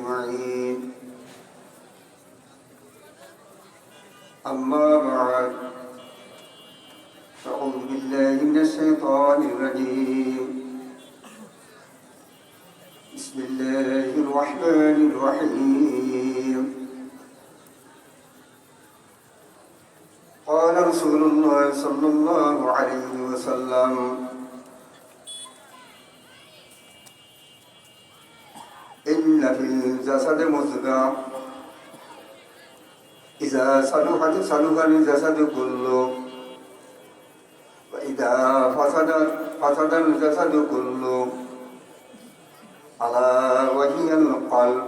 أجمعين. أما بعد فأعوذ بالله من الشيطان الرجيم. بسم الله الرحمن الرحيم. قال رسول الله صلى الله عليه وسلم الجسد مزغة إذا صلحت صلح الجسد كله وإذا فسدت فسد الجسد كله ألا وهي القلب.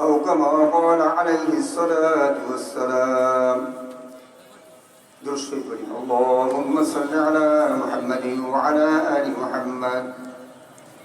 أو كما قال عليه الصلاة والسلام كريم اللهم صل على محمد وعلى آل محمد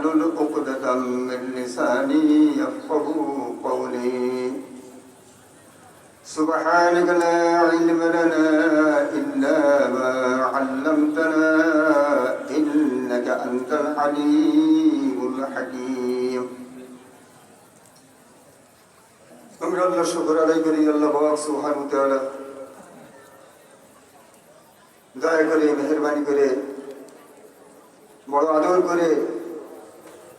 واحلل عقدة من لساني يفقه قولي سبحانك لا علم لنا إلا ما علمتنا إنك أنت الحليم الحكيم আমরা আল্লাহ শুকর আদায় করি আল্লাহ বাক সুহান দয়া করে মেহরবানি করে বড় আদর করে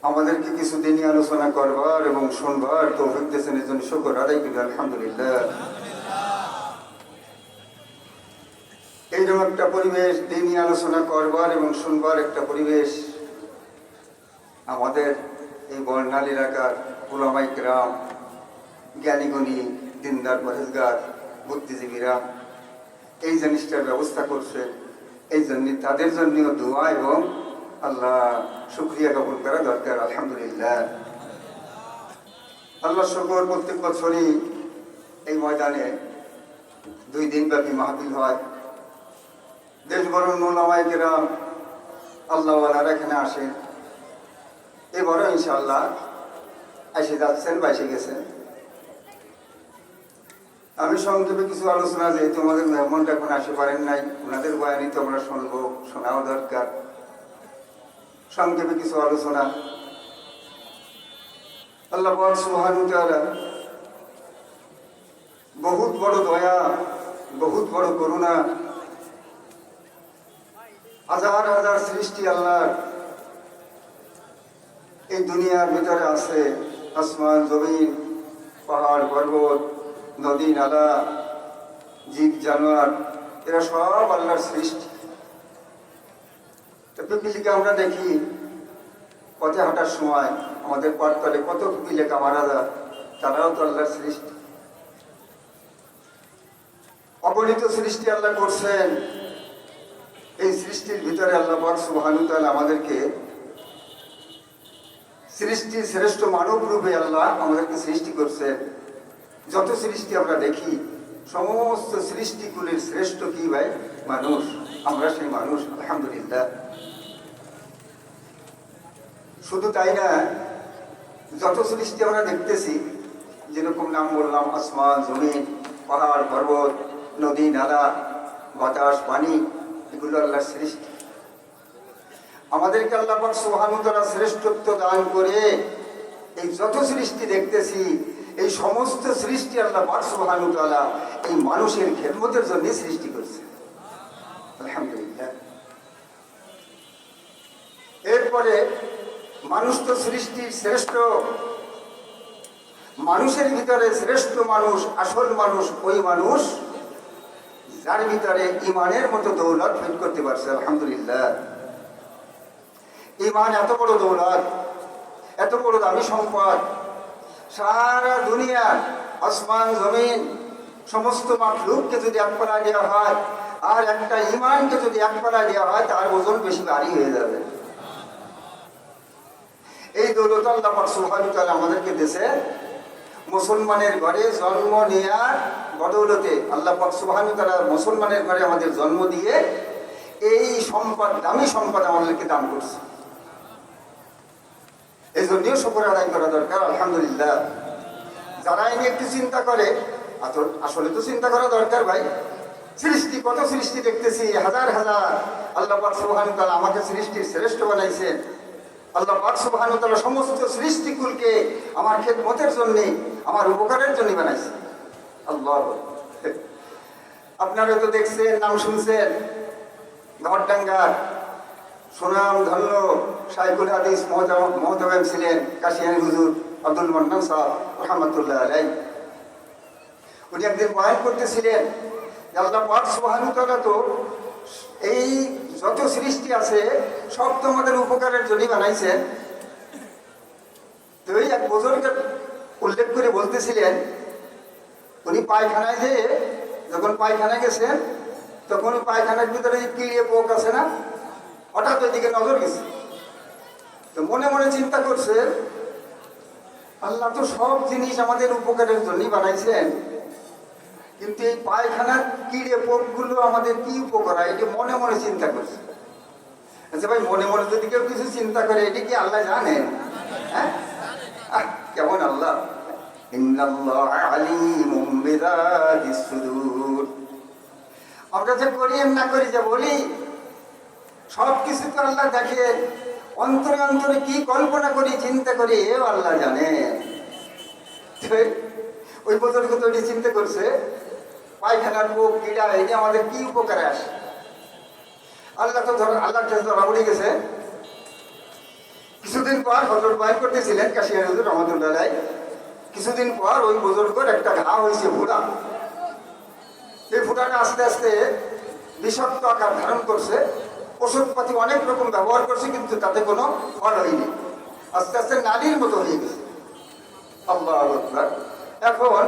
আমাদেরকে কিছু দিনই আলোচনা করবার এবং শুনবার তৌফিক দিয়েছেন এই জন্য শুকর আদায় করি, আলহামদুলিল্লাহ। এইরকম একটা পরিবেশ, দিনই আলোচনা করবার এবং শুনবার একটা পরিবেশ। আমাদের এই বর্ণাল এলাকার পুলামাই গ্রাম জ্ঞানীগুণী, দিনদার পরেজগার বুদ্ধিজীবীরা এই জিনিসটার ব্যবস্থা করছে। এই জন্য তাদের জন্যও দোয়া এবং আল্লাহ শুক্রিয়া জ্ঞাপন করা দরকার, আলহামদুলিল্লাহ। আল্লাহ শকর প্রত্যেক বছরই এই ময়দানে দুই দিন ব্যাপী মাহফিল হয়। দেশ নোলামাই গ্রাম আল্লাহওয়ালারা এখানে আসেন। এবারও ইনশাআল্লাহ এসে যাচ্ছেন বা এসে গেছেন। আমি সংক্ষেপে কিছু আলোচনা, যেহেতু আমাদের মেহমানটা এখন আসতে পারেন নাই, ওনাদের বয়ানি তো আমরা শুনব, শোনাও দরকার। সংক্ষেপে কিছু আলোচনা। আল্লাহ সুহান বহুত বড় দয়া, বহুত বড় করুণা, হাজার হাজার সৃষ্টি আল্লাহর এই দুনিয়ার ভিতরে আছে। আসমান, জমিন, পাহাড়, পর্বত, নদী, নালা, জীব, জানোয়ার, এরা সব আল্লাহর সৃষ্টি। পিপিলিকে আমরা দেখি? পথে হাঁটার সময় আমাদের পথতলে কত পিপিলিকা মারা যায়, তারাও তো আল্লাহর সৃষ্টি। অগণিত সৃষ্টি আল্লাহ করছেন। এই সৃষ্টির ভিতরে আল্লাহ সুবাহানু আমাদেরকে সৃষ্টি শ্রেষ্ঠ মানব রূপে আল্লাহ আমাদেরকে সৃষ্টি করছে যত সৃষ্টি আমরা দেখি, সমস্ত সৃষ্টিগুলির শ্রেষ্ঠ কি ভাই? মানুষ। আমরা সেই মানুষ, আলহামদুলিল্লাহ। শুধু তাই না, যত সৃষ্টি আমরা দেখতেছি, যেরকম নাম বললাম, আসমান, জমিন, পাহাড়, পর্বত, নদী, নালা, বাতাস, পানি, এগুলো আল্লাহর সৃষ্টি। আমাদেরকে আল্লাহ সোহানুতলা শ্রেষ্ঠত্ব দান করে এই যত সৃষ্টি দেখতেছি, এই সমস্ত সৃষ্টি আল্লাহ পাক সুবহানুতালা এই মানুষের খেদমতের জন্য সৃষ্টি করছে। আলহামদুলিল্লাহ। এরপরে মানুষ তো সৃষ্টির শ্রেষ্ঠ। মানুষের ভিতরে শ্রেষ্ঠ মানুষ, আসল মানুষ ওই মানুষ যার ভিতরে ইমানের মতো দৌলত ফিট করতে পারছে, আলহামদুলিল্লাহ। ইমান এত বড় দৌলত, এত বড় দামি সম্পদ। সারা দুনিয়া, আসমান, জমিন, সমস্ত মাখলুককে যদি এক পালা দেওয়া হয়, আর একটা ইমানকে যদি এক পালা দেওয়া হয়, তার ওজন বেশি ভারী হয়ে যাবে। এই দৌলত আল্লাহ পাক সুবহানাহু আমাদেরকে দেশে মুসলমানের ঘরে জন্ম নেওয়ার বদৌলতে আল্লাহ পাক সুবহানাহু মুসলমানের ঘরে আমাদের জন্ম দিয়ে এই সম্পদ, দামি সম্পদ আমাদেরকে দান করছে। এই জন্যও শুকর আদায় করা দরকার, আলহামদুলিল্লাহ। যারা এনে একটু চিন্তা করে আসলে তো চিন্তা করা দরকার ভাই। সৃষ্টি, কত সৃষ্টি দেখতেছি, হাজার হাজার। আল্লাহ ওয়া তাআলা আমাকে সৃষ্টির শ্রেষ্ঠ বানাইছেন। আল্লাহ পাক সুবহানাহু সমস্ত সৃষ্টিকুলকে আমার খেদমতের জন্য, আমার উপকারের জন্য বানাইছে। আল্লাহ আপনারা তো দেখছেন, নাম শুনছেন। ঘরডাঙ্গার সুনাম ধন্য সাইকুল হাদিস মহতবেম ছিলেন, কাশিয়ানি হুজুর আব্দুল মান্নান সাহ রহমতুল্লাহ আলাই উনি একদিন বয়ান করতেছিলেন আল্লাহ পাক সুবহানাহু তো এই যত সৃষ্টি আছে, সব তো আমাদের উপকারের জন্যই বানাইছেন তো এক বুজুর্গের উল্লেখ করে বলতেছিলেন, উনি পায়খানায় যেয়ে যখন পায়খানায় গেছেন তখন পায়খানার ভিতরে যে কিড়িয়ে পোক আছে না, হঠাৎ ওইদিকে নজর গেছে। তো মনে মনে চিন্তা করছে, আল্লাহ তো সব জিনিস আমাদের উপকারের জন্যই বানাইছেন। কিন্তু এই পায়খানার কিড়ে পোকগুলো আমাদের কি উপকার হয় এটা মনে মনে চিন্তা করছে। আচ্ছা ভাই, মনে মনে যদি কেউ কিছু চিন্তা করে, এটা কি আল্লাহ জানেন হ্যাঁ? কেমন আল্লাহ? আমরা করি না করি যে বলি সব কিছু তো আল্লাহ দেখে। অন্তরে অন্তরে কি কল্পনা করি, চিন্তা করি আল্লাহ জানে। ওই চিন্তা করছে পায়খানার পোক কীড়া যে আমাদের কি উপকারে আসে? আল্লাহ তো ধর আল্লাহ কাছে ধরা পড়ে গেছে। কিছুদিন পর হজরত বাইর করতেছিলেন কাশিয়ার হুজুর রহমতুল্লাহ। কিছুদিন পর ওই বুজুর্গর একটা ঘা হয়েছে ফুটা এই ফুটাটা আস্তে আস্তে বিষাক্ত আকার ধারণ করছে। ওষুধপাতি অনেক রকম ব্যবহার করছে, কিন্তু তাতে কোনো ফল হয়নি। আস্তে আস্তে নালীর মতো হয়ে গেছে। আল্লাহ এখন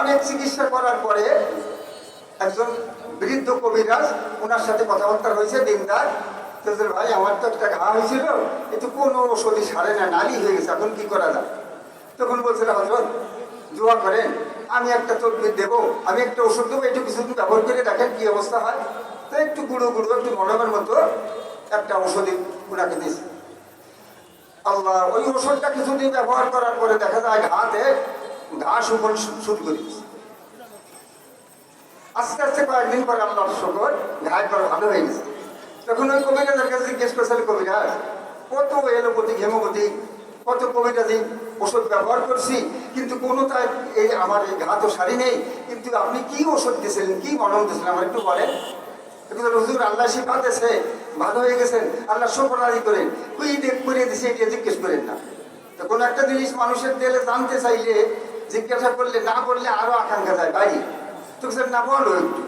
অনেক চিকিৎসা করার পরে একজন বৃদ্ধ কবিরাজ ওনার সাথে কথাবার্তা হয়েছে, দিনদার। তোদের ভাই, আমার তো একটা ঘা হয়েছিল, কিন্তু কোনো ওষুধই সারে না, নালি হয়ে গেছে, এখন কি করা যায়? তখন বলছিল হজরত, দোয়া করেন, আমি একটা তদবির দেবো, আমি একটা ওষুধ দেবো, একটু কিছুদিন ব্যবহার করে দেখেন কি অবস্থা হয়। তো একটু গুঁড়ো গুঁড়ো, একটু মরমের মতো একটা ওষুধই ওনাকে দিয়েছে। আল্লাহ, ওই ওষুধটা কিছুদিন ব্যবহার করার পরে দেখা যায়, ঘাতে ঘাস উপর শুরু করে। আস্তে আস্তে কয়েকদিন পরে আল্লাহ শকর পর ভালো হয়ে গেছে। তখন ওই কবিরাজের কাছে জিজ্ঞেস করছিল কবিরাজ, কত এলোপতি ঘেমোপতি কত কবিরাজি ওষুধ ব্যবহার করছি, কিন্তু কোনো তাই এই আমার এই ঘা তো সারি নেই, কিন্তু আপনি কি ওষুধ দিয়েছিলেন, কি মনম দিয়েছিলেন, আমার একটু বলেন? কিন্তু হুজুর আল্লাহ দিয়েছে, ভালো হয়ে গেছেন, আল্লাহ শকর আদি করেন, কুই দেখ করে দিছে, এটা জিজ্ঞেস করেন না। তো কোনো একটা জিনিস মানুষের দিলে জানতে চাইলে জিজ্ঞাসা করলে না বললে আরও আকাঙ্ক্ষা যায় বাইরে তো না বলো একটু।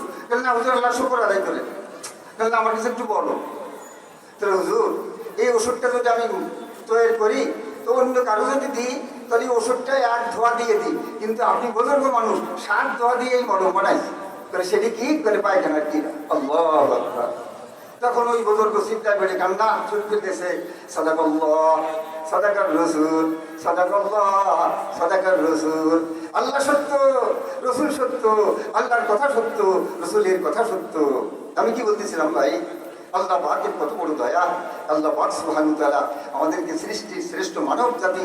না হুজুর আল্লাহ শুকর আদায় করেন বললেন, আমার কাছে একটু বলো। তাহলে হুজুর এই ওষুধটা যদি আমি তৈরি করি তো অন্য কারও যদি দিই তাহলে ওষুধটা এক ধোয়া দিয়ে দিই। কিন্তু আপনি বুজুর্গ মানুষ সাত ধোয়া দিয়ে এই মরম বানাই। তাহলে সেটি কি? করে পায়খানার কি আল্লাহ তখন ওই বুজুর্গ চিন্তা করে কান্না শুরু করতেছে সাদাকাল্লাহ। সাদাকার রসুল, সাদাকাল্লাহ, সাদাকার রসুল। আল্লাহ সত্য, রসুল সত্য, আল্লাহর কথা সত্য, রসুলের কথা সত্য। আমি কি বলতেছিলাম ভাই? আল্লাহ বাঘের কত বড় দয়া। আল্লাহ বাক সুবহানাহু তাআলা আমাদেরকে সৃষ্টির শ্রেষ্ঠ মানব জাতি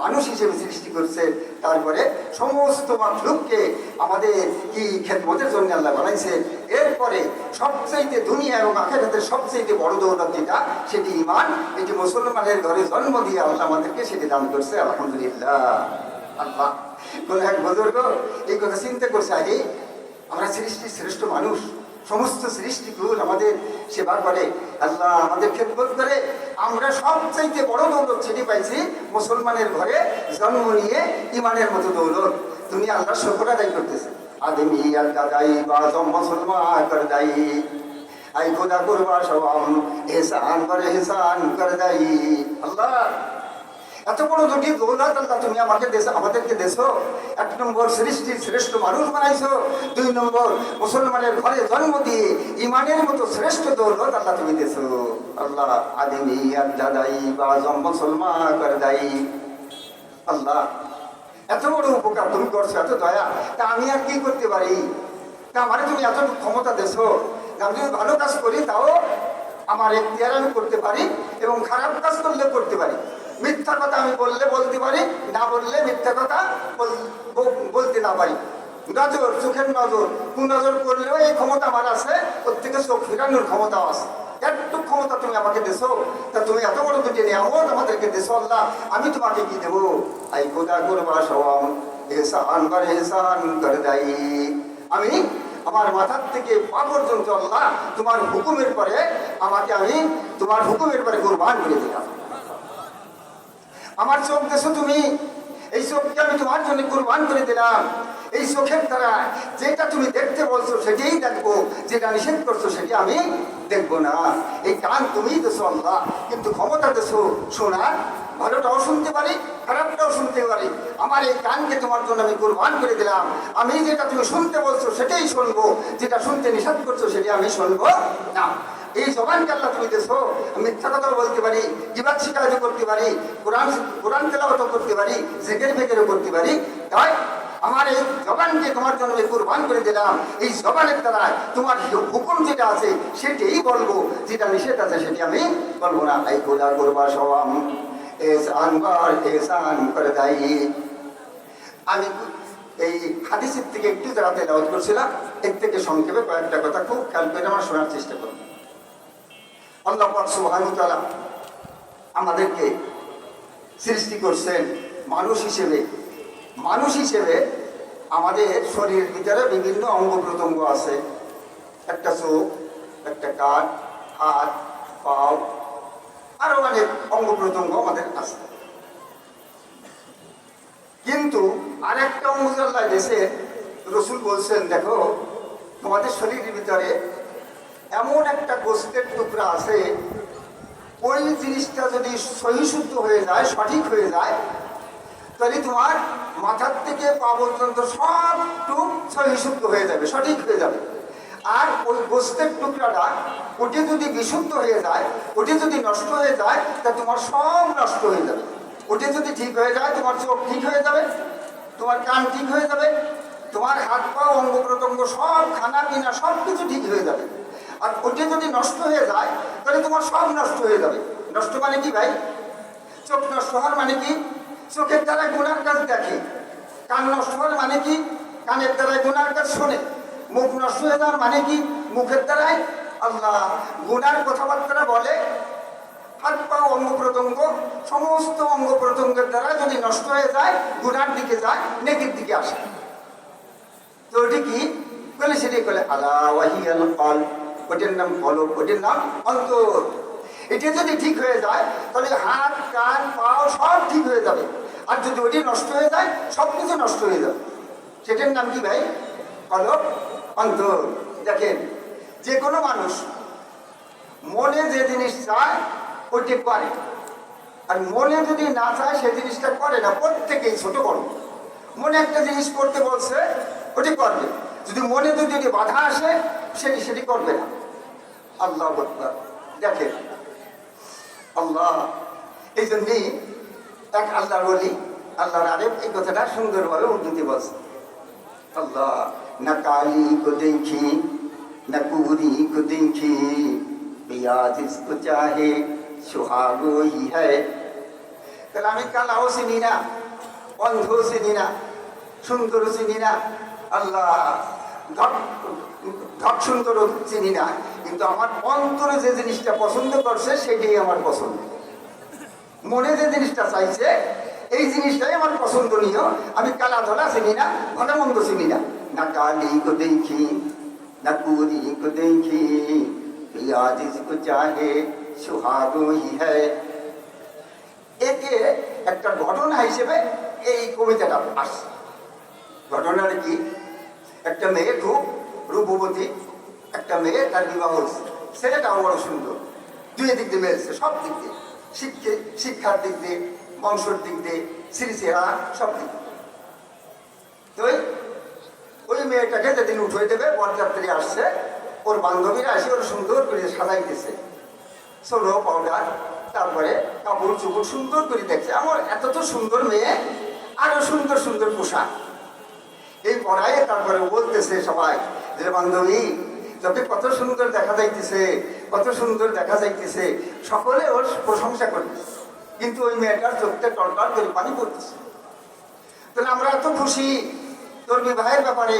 মানুষ হিসেবে সৃষ্টি করছে, তারপরে সমস্ত মাতৃককে আমাদের কি খেদমতের জন্য আল্লাহ বানাইছে। এরপরে সবচাইতে দুনিয়া এবং আখেরাতের সবচাইতে বড় দৌলত যেটা, সেটি ইমান এটি মুসলমানের ঘরে জন্ম দিয়ে আল্লাহ আমাদেরকে সেটি দান করছে, আলহামদুলিল্লাহ। আল্লাহ। কোন এক বুজুর্গ এই কথা চিন্তা করছে আগে আমরা সৃষ্টির শ্রেষ্ঠ মানুষ। সমস্ত সৃষ্টিকুল আমাদের সেবার করে আল্লাহ আমাদের খেদমত করে। আমরা সবচাইতে বড় দৌলত সেটি পাইছি, মুসলমানের ঘরে জন্ম নিয়ে ইমানের মতো দৌলত। তুমি আল্লাহ শকর আদায় করতেছে। আদমি আল্লাহ দায়ী বা মুসলমান করে দায়ী আই খোদা করবা সব করে করে দায়ী আল্লাহ এত বড় দুটি দৌলত আল্লাহ তুমি আমাকে দেশ আমাদেরকে দেশো। এক নম্বর সৃষ্টির শ্রেষ্ঠ মানুষ বানাইছো। দুই নম্বর মুসলমানের ঘরে জন্ম দিয়ে ইমানের মতো শ্রেষ্ঠ দৌলত আল্লাহ তুমি দেশো। আল্লাহ আদিমি আর দাদাই বা মুসলমান করে দায়ী আল্লাহ, এত বড় উপকার তুমি করছ, এত দয়া। তা আমি আর কি করতে পারি? তা আমার তুমি এত ক্ষমতা দেছো আমি যদি ভালো কাজ করি, তাও আমার এখতিয়ার আমি করতে পারি এবং খারাপ কাজ করলে করতে পারি। মিথ্যা কথা আমি বললে বলতে পারি, না বললে মিথ্যা কথা বল- বলতে না পারি। নজর, চোখের নজর নজর করলেও এই ক্ষমতা আমার আছে, ওর থেকে চোখ ফেরানোর ক্ষমতাও আছে। একটু ক্ষমতা তুমি আমাকে দেছো, তা তুমি এত বড় দুটি নিয়ামত আমাদেরকে দেছো আল্লাহ, আমি তোমাকে কি দেবো? আই খোদা করবা সবাম এহসান বার এহসান করে দায়ী আমি আমার মাথার থেকে পা পর্যন্ত আল্লাহ, তোমার হুকুমের পরে আমাকে আমি তোমার হুকুমের পরে কোরবান করে দিলাম। আমার চোখ দেশো তুমি। এই চোখকে আমি তোমার জন্য কোরবান করে দিলাম। এই চোখের দ্বারা যেটা তুমি দেখতে বলছো, সেটাই দেখব। যেটা নিষেধ করছ, সেটি আমি দেখব না। এই কান তুমি দেশো আল্লাহ, কিন্তু ক্ষমতা দেশো শোনার ভালোটাও শুনতে পারি, খারাপটাও শুনতে পারি। আমার এই কানকে তোমার জন্য আমি কোরবান করে দিলাম। আমি যেটা তুমি শুনতে বলছো সেটাই শুনব, যেটা শুনতে নিষেধ করছ সেটা আমি শুনব না। এই জবানকে আল্লাহ তুমি আমি মিথ্যা কথাও বলতে পারি জিবাদ শিকায়ত করতে পারি, কোরআন কোরআন তেলাওয়াতও করতে পারি, জেকের ফেকেরও করতে পারি। তাই আমার এই জবানকে তোমার জন্য আমি কোরবান করে দিলাম। এই জবানের দ্বারা তোমার হুকুম যেটা আছে সেটাই বলব, যেটা নিষেধ আছে সেটি আমি বলব না। এই খোদা করবা সবাম এসান বার এসান করে দেয় আমি এই হাদিসের থেকে একটু যারা তেলাওয়াত করছিলাম, এর থেকে সংক্ষেপে কয়েকটা কথা খুব খেয়াল করে আমার শোনার চেষ্টা করব। আল্লাহ সুবহানাহু আমাদেরকে সৃষ্টি করছেন মানুষ হিসেবে। মানুষ হিসেবে আমাদের শরীরের ভিতরে বিভিন্ন অঙ্গ প্রত্যঙ্গ আছে। একটা চোখ, একটা কান, হাত, পাও আরও অনেক অঙ্গ প্রত্যঙ্গ আমাদের আছে। কিন্তু আরেকটা অঙ্গ আল্লাহ দেশে রসুল বলছেন, দেখো, তোমাদের শরীরের ভিতরে এমন একটা গোস্তের টুকরা আছে, ওই জিনিসটা যদি সহিশুদ্ধ হয়ে যায়, সঠিক হয়ে যায়, তাহলে তোমার মাথার থেকে পা পর্যন্ত সবটুক সহিশুদ্ধ হয়ে যাবে, সঠিক হয়ে যাবে। আর ওই গোস্তের টুকরাটা ওটি যদি বিশুদ্ধ হয়ে যায়, ওটি যদি নষ্ট হয়ে যায়, তা তোমার সব নষ্ট হয়ে যাবে। ওটি যদি ঠিক হয়ে যায়, তোমার চোখ ঠিক হয়ে যাবে, তোমার কান ঠিক হয়ে যাবে, তোমার হাত পা, অঙ্গ প্রত্যঙ্গ সব, খানা পিনা সব কিছু ঠিক হয়ে যাবে। আর ওটি যদি নষ্ট হয়ে যায়, তাহলে তোমার সব নষ্ট হয়ে যাবে। নষ্ট মানে কি ভাই? চোখ নষ্ট হওয়ার মানে কি? চোখের দ্বারা গুণার কাজ দেখে। কান নষ্ট হওয়ার মানে কি? কানের দ্বারাই গুণার কাজ শোনে। মুখ নষ্ট হয়ে যাওয়ার মানে কি? মুখের দ্বারাই আল্লাহ গুণার কথাবার্তা বলে। হাত পা অঙ্গ প্রত্যঙ্গ সমস্ত অঙ্গ প্রত্যঙ্গের দ্বারা যদি নষ্ট হয়ে যায় গুণার দিকে যায়, নেকির দিকে আসে। তো ওটি কি? বলে সেটি বলে, আলা ওয়াহিয়াল কল ওটির নাম কলব, ওটির নাম অন্তর। এটি যদি ঠিক হয়ে যায়, তাহলে হাত, কান, পাও সব ঠিক হয়ে যাবে। আর যদি ওটি নষ্ট হয়ে যায় সব কিছু নষ্ট হয়ে যাবে। সেটার নাম কি ভাই? কলব অন্তর। দেখেন যে কোনো মানুষ মনে যে জিনিস চায়, ওইটি করে। আর মনে যদি না চায়, সে জিনিসটা করে না, প্রত্যেকেই ছোট বড়। মনে একটা জিনিস করতে বলছে ওটি করবে। যদি মনে যদি বাধা আসে সেটি সেটি করবে না? আল্লাহ দেখেন, আল্লাহ, এই জন্যই এক আল্লাহর বলি আল্লাহর আরেক এই কথাটা সুন্দরভাবে উন্নতি বলছে। আল্লাহ न काली को देखी न पूरी को देखी पिया जिसको चाहे सुहागो ही है তাহলে আমি কালাও চিনি না অন্ধ চিনি না সুন্দর চিনি না আল্লাহ ধক ধক সুন্দর চিনি না কিন্তু আমার অন্তরে যে জিনিসটা পছন্দ করছে সেটাই আমার পছন্দ মনে যে জিনিসটা চাইছে এই জিনিসটাই আমার পছন্দনীয় আমি কালা ধরা চিনি না ভালো মন্দ চিনি না কো দেখি না কুরি কো দেখি পিয়া জিসকো চাহে সুহাগো হি হ্যায় একে একটা ঘটনা হিসেবে এই কবিতাটা আসছে ঘটনাটা কি একটা মেয়ে খুব রূপবতী একটা মেয়ে তার বিবাহ হচ্ছে ছেলেটাও বড় সুন্দর দুই দিক দিয়ে মেয়েছে সব দিক দিয়ে শিক্ষে শিক্ষার দিক দিয়ে বংশর দিক দিয়ে শ্রী সব দিক দিয়ে। তো মেয়েটাকে যেদিন উঠে দেবে, বরযাত্রী আসছে, ওর বান্ধবীরা আসে ওর সুন্দর করে সাজাইতেছে সোলো পাউডার তারপরে কাপড় চুপড় সুন্দর করে দেখছে। আমার এত তো সুন্দর মেয়ে, আরও সুন্দর সুন্দর পোশাক। এই পড়ায় তারপরে বলতেছে সবাই, যে বান্ধবী, তোকে কত সুন্দর দেখা যাইতেছে, কত সুন্দর দেখা যাইতেছে। সকলে ওর প্রশংসা করতেছে। কিন্তু ওই মেয়েটার চোখটা টলটল করে পানি পড়তেছে। তাহলে আমরা এত খুশি তোর বিবাহের ব্যাপারে,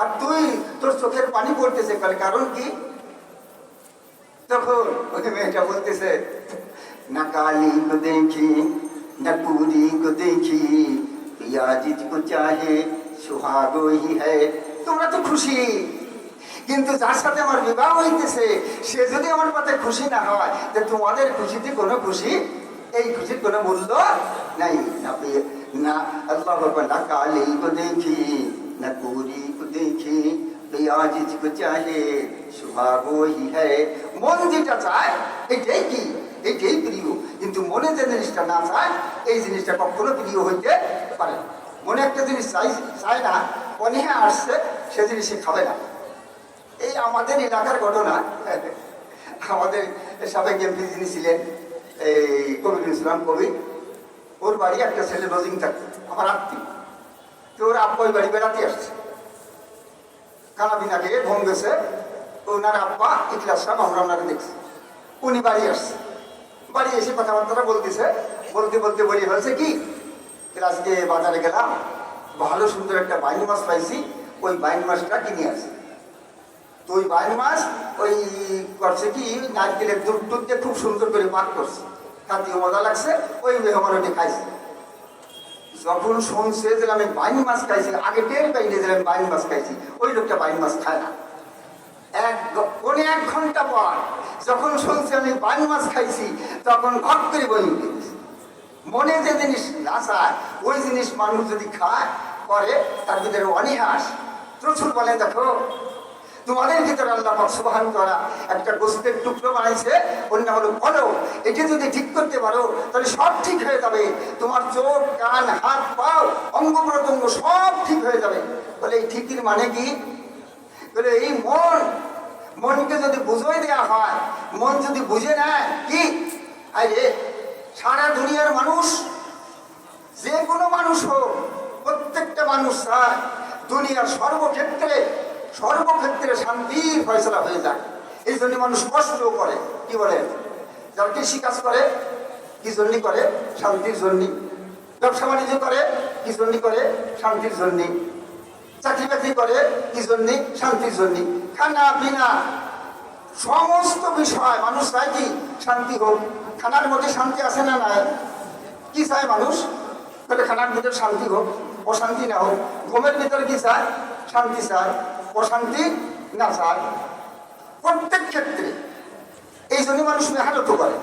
আর তুই তোর চোখের পানি পড়তেছে কারণ কি? তখন ওই মেয়েটা বলতেছে, না কালি কো দেখি, না পুরি কো দেখি, পিয়াজিত কো চাহে হ্যায়, তোমরা তো খুশি। কিন্তু যার সাথে আমার বিবাহ হইতেছে, সে যদি আমার পাতে খুশি না হয় তোমাদের খুশিতে কোনো খুশি, এই খুশির কোনো মূল্য নাই। না না, আল্লাহ না কালি কো দেখি न पूरी को देखी पिया जिसको चाहे সুহাগো হি হ্যায় মন যেটা চায় এটাই কি এটাই প্রিয় কিন্তু মনে যে জিনিসটা না চায় এই জিনিসটা কখনো প্রিয় হইতে পারে না। মনে একটা জিনিস চাই চায় না অনীহা আসছে সে জিনিস সে খাবে না এই আমাদের এলাকার ঘটনা আমাদের সাবেক এমপি যিনি ছিলেন এই কবির ইসলাম কবি ওর বাড়ি একটা ছেলে লজিং থাকতো আমার আত্মীয় তো ওর আব্বা ওই বাড়ি বেড়াতে আসছে। কানাবিনা খেয়ে ঘুম গেছে, ওনার আব্বা ইকলাস সাহেব আমরা ওনাকে দেখছি। উনি বাড়ি আসছে। বাড়ি এসে কথাবার্তা বলতেছে। বলতে বলতে বলি, হয়েছে কি? আজকে বাজারে গেলাম, ভালো সুন্দর একটা বাইন মাছ পাইছি, ওই বাইন মাছটা কিনে আসি তো ওই বাইন মাছ ওই করছে কি, নারকেলের দুধ দিয়ে খুব সুন্দর করে পাক করছে। খাদ্যও মজা লাগছে, ওই মেহমানটি খাইছে। যখন শুনছে যে আমি বাইন মাছ খাইছি, আগে টের পাইলে যে আমি বাইন মাছ খাইছি, ওই লোকটা বাইন মাছ খায় না। এক গ- এক ঘণ্টা পর যখন শুনছে আমি বাইন মাছ খাইছি, তখন ঘট করে বই মনে যে জিনিস না ওই জিনিস মানুষ যদি খায়, করে, তার ভিতরে অনিহাস। প্রচুর বলে দেখো তোমাদের ভিতরে আল্লাহ সুবহান করা একটা গোস্তের টুকরো বানাইছে নাম হলো বলো এটি যদি ঠিক করতে পারো, তাহলে সব ঠিক হয়ে যাবে। তোমার চোখ, কান, হাত, পাও, অঙ্গ প্রত্যঙ্গ সব ঠিক হয়ে যাবে। বলে এই ঠিকির মানে কি? বলে এই মন, মনকে যদি বুঝিয়ে দেওয়া হয়, মন যদি বুঝে নেয়, কি? আরে, সারা দুনিয়ার মানুষ, যে কোনো মানুষ হোক, প্রত্যেকটা মানুষ চায় দুনিয়ার সর্বক্ষেত্রে সর্বক্ষেত্রে শান্তির ফয়সলা হয়ে যায়। এই জন্য মানুষ কষ্টও করে। কি বলে? যারা কৃষি কাজ করে, কি জন্য করে? শান্তির জন্য ব্যবসা বাণিজ্য করে, কি জন্য করে? শান্তির জন্য চাকরি বাকরি করে, কি জন্য শান্তির জন্য খানা, পিনা, সমস্ত বিষয়, মানুষ চায় কি? শান্তি হোক। খানার মধ্যে শান্তি আছে না নাই? কি চায় মানুষ? বলে খানার ভিতরে শান্তি হোক, অশান্তি না হোক। ঘুমের ভিতরে কি চায়? শান্তি চায়। অশান্তি না চায় প্রত্যেক ক্ষেত্রে এই জন্য মানুষ মেহানত করে।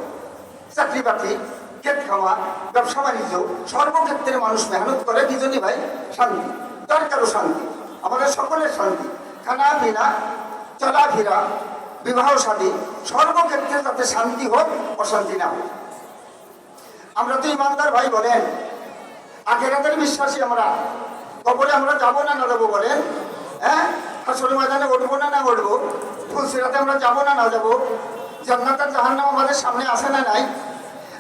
চাকরি বাকরি ক্ষেত খাওয়া, ব্যবসা বাণিজ্য, সর্বক্ষেত্রে মানুষ মেহনত করে। কি জন্য ভাই? শান্তি। দরকারও শান্তি। আমাদের সকলের শান্তি। খানা, পিনা, চলাফেরা, বিবাহ শাদী সর্বক্ষেত্রে যাতে শান্তি হোক, অশান্তি না হোক। আমরা তো ইমানদার ভাই বলেন। আখেরাতের বিশ্বাসী আমরা। কবরে আমরা যাব না না যাব বলেন? হ্যাঁ? আসল ময়দানে উঠবো না না উঠবো? ফুলসিরাতে আমরা যাব না না যাব? জান্নাতের জাহান্নাম আমাদের সামনে আসে না নাই?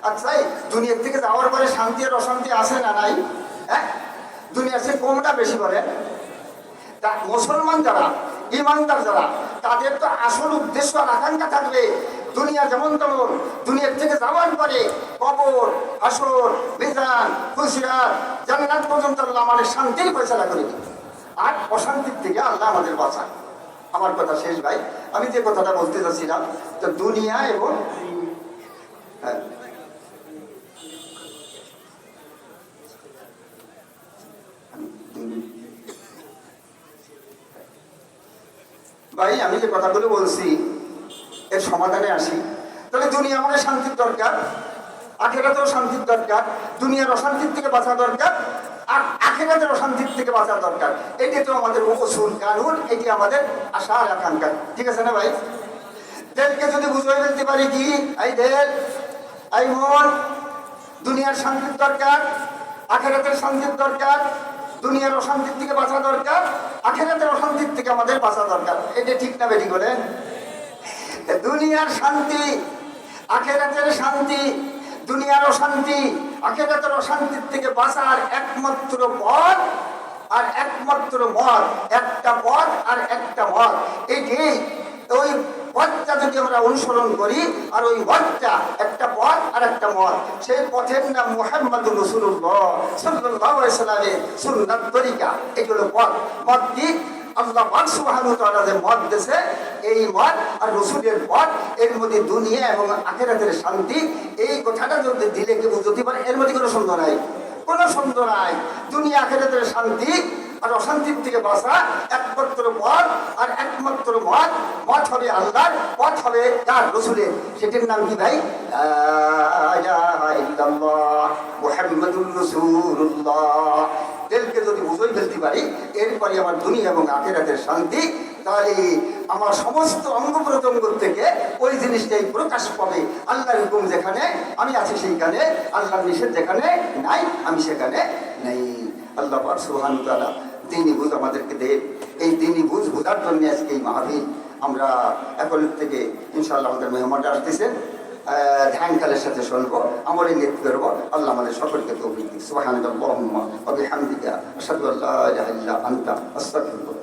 আচ্ছা দুনিয়ার থেকে যাওয়ার পরে শান্তি আর অশান্তি আসে না নাই? হ্যাঁ? দুনিয়ার সে কমটা বেশি বলেন তা মুসলমান যারা, ইমানদার যারা, তাদের তো আসল উদ্দেশ্য আর আকাঙ্ক্ষা থাকবে দুনিয়া যেমন তেমন। দুনিয়ার থেকে যাওয়ার পরে কবর আসর মিজান খুশিয়ার জান্নাত পর্যন্ত আল্লাহ আমাদের শান্তির ফয়সলা করে দিবে। আর অশান্তির থেকে আল্লাহ আমাদের বাঁচায় আমার কথা শেষ ভাই, আমি যে কথাটা বলতে চাচ্ছিলাম তো দুনিয়া এবং হ্যাঁ। ভাই, আমি যে কথাগুলো বলছি, এর সমাধানে আসি। তাহলে দুনিয়া আমাকে শান্তির দরকার, আখেরাতেও শান্তির দরকার, দুনিয়ার অশান্তির থেকে বাঁচা দরকার, আর আখেরাতের অশান্তির থেকে বাঁচা দরকার। এটি তো আমাদের উপসুল কানুন এটি আমাদের আশা আর আকাঙ্ক্ষা। ঠিক আছে না ভাই? দেলকে যদি বুঝিয়ে ফেলতে পারি কি? এই দেল, এই মন দুনিয়ার শান্তির দরকার, আখেরাতের শান্তির দরকার, দুনিয়ার অশান্তির থেকে বাঁচা দরকার, আখেরাতের অশান্তির থেকে আমাদের বাঁচা দরকার। এটা ঠিক না বেটি বলেন? দুনিয়ার শান্তি, আখেরাতের শান্তি, দুনিয়ার অশান্তি আখেরাতের অশান্তির থেকে বাঁচার একমাত্র পথ আর একমাত্র মত একটা পথ আর একটা মত এটি ওই পথটা যদি আমরা অনুসরণ করি, আর ওই পথটা একটা পথ আর একটা মত সেই পথের নাম মোহাম্মদ রসুল্লাহ সাল্লাহ সাল্লামের সুন্নাত তরিকা। এগুলো পথ। মত কি আল্লাহ যে মত দিয়েছে, এই মত আর রসুলের মত, এর মধ্যে দুনিয়া এবং আখেরাতের শান্তি, এই কথাটা যদি দিলে কেউ যদি পারে? এর মধ্যে কোনো সন্দেহ নাই। কোনো সন্দেহ নাই। দুনিয়া আখেরাতের শান্তি আর অশান্তির থেকে বাঁচা একমাত্র পথ আর একমাত্র মত মত হবে আল্লাহর, পথ হবে তার রসুলের। সেটির নাম কি ভাই? মোহাম্মদুর রসুল্লাহ তেলকে যদি বুঝই ফেলতে পারি এরপরে আমার দুনিয়া এবং আখেরাতের শান্তি। তাহলে আমার সমস্ত অঙ্গ প্রত্যঙ্গ থেকে ওই জিনিসটাই প্রকাশ পাবে। আল্লাহর হুকুম যেখানে আমি আছি সেইখানে আল্লাহর নিষেধ যেখানে নাই আমি সেখানে নেই। আল্লাহ পাক সুবহান তাআলা দিনই বুঝ আমাদেরকে দেন। এই দিনই বুঝ বোঝার জন্য আজকে এই মাহফিল। আমরা এখন থেকে ইনশাআল্লাহ আমাদের মেহমানরা আসতেছেন। আহ, ধ্যান কালের সাথে শুনব আমলে নৃত্য করব। আল্লাহ আমাদের সকলকে তৌফিক দিক। সুবহানাল্লাহুম্মা ওয়া বিহামদিকা। আশহাদু আল্লা ইলাহা আনতা।